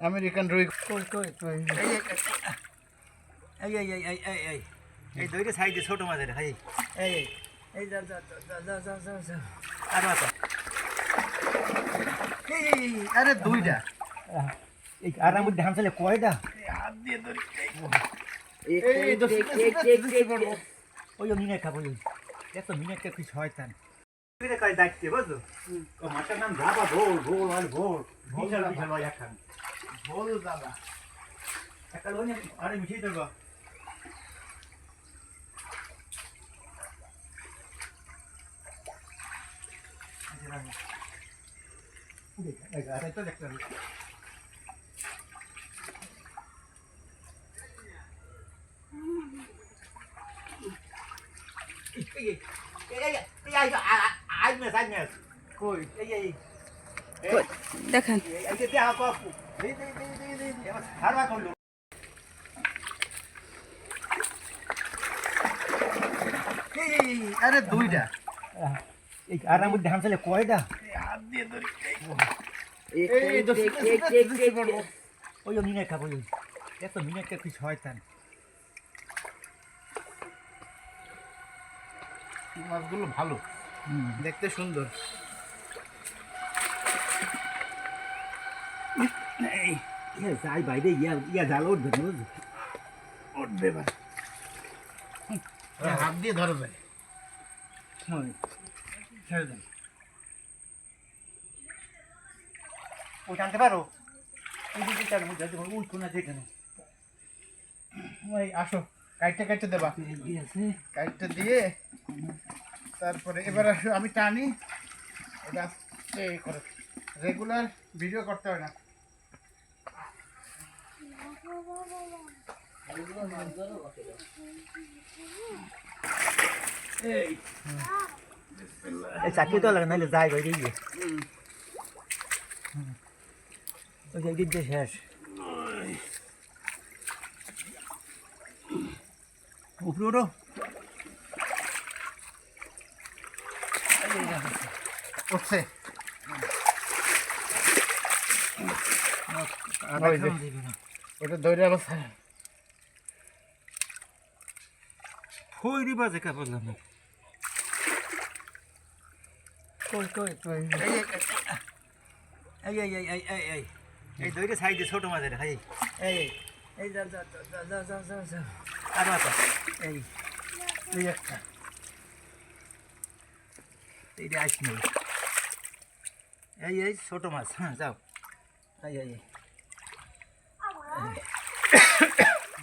American রুই কই কই কই এই এই এই এই এই এই এই দুইটা সাইডে ছোট মাছের এই এই এই এই যা যা যা যা যা যা যা আর মাছ এই, এই, এই, আরে দুইটা এই আর মধ্যে হামসালে কয়টা হাত দিয়ে ধরি এই, এক এক এক। ওই মিনে খাব ওই এত মিনে কে কি শয়তান তুই কাজ দেখতে বুঝলো নাম ধাবা ভোল ভোল আর ভোল বিশাল বিশাল একখান বল দাদা একটা লোনে আরে মিশিয়ে দেবো কই দেখেন এই, এই, এই, আরে দুইটা আর মধ্যে হামসালে কয়টা এই, হাত দিয়ে ধরি এক এই, এক দোস্ত, এক দোস্ত, এক দোস্ত, এক দোস্ত, এক বড়। ওই মিনে খাব এত মিনে কে কি শয়তান। মাছগুলো ভালো। দেখতে সুন্দর এই ইয়া যাই বাইরে ইয়া ইয়া জাল উঠবে না বুঝলি? উঠবে এবার হাত দিয়ে ধরো ভাই। হয়। ছেড়ে দেন ও জানতে পারো? ওই দিকে চার মধ্যে ওই কোনা যেখানে ওই আসো কাইটটা কাইটটা দেবা। কাইটটা দিয়ে তারপরে এবার আসো আমি টানি। এটা করে। রেগুলার ভিডিও করতে হয় না। এই চাকরি তো লাগে নাহলে যাই বাইরে গিয়ে ওই যে শেষ উপরে উঠো উঠছে আর যে। না। ওটা দৌড়ে অবস্থা ফইরি বাজে কা বললাম না। কই কই কই এই এই এই এই এই এই এই দুইটা সাইডে ছোট মাছের এই এই যা যা যা যা যা যা যা আর মাছ এই এই একটা এই যে আসনি এই এই ছোট মাছ হ্যাঁ যাও এই এই এই এই এটা শুনি এই চল এই এই এই আমি খাব একটু এই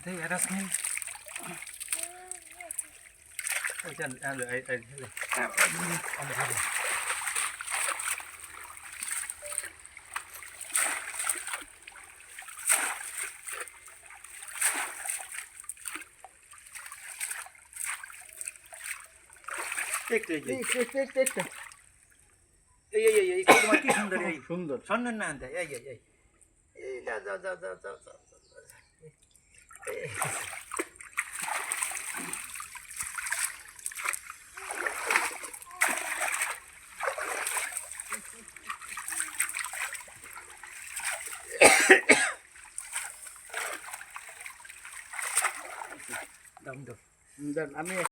যে। এই একটা একটা একটা এই এই এই এই ছোট মাছ কি সুন্দর এই সুন্দর সন্ন্যান না আনতে এই এই এই এই যা যা যা যা যা যা দম দম দেন, আমি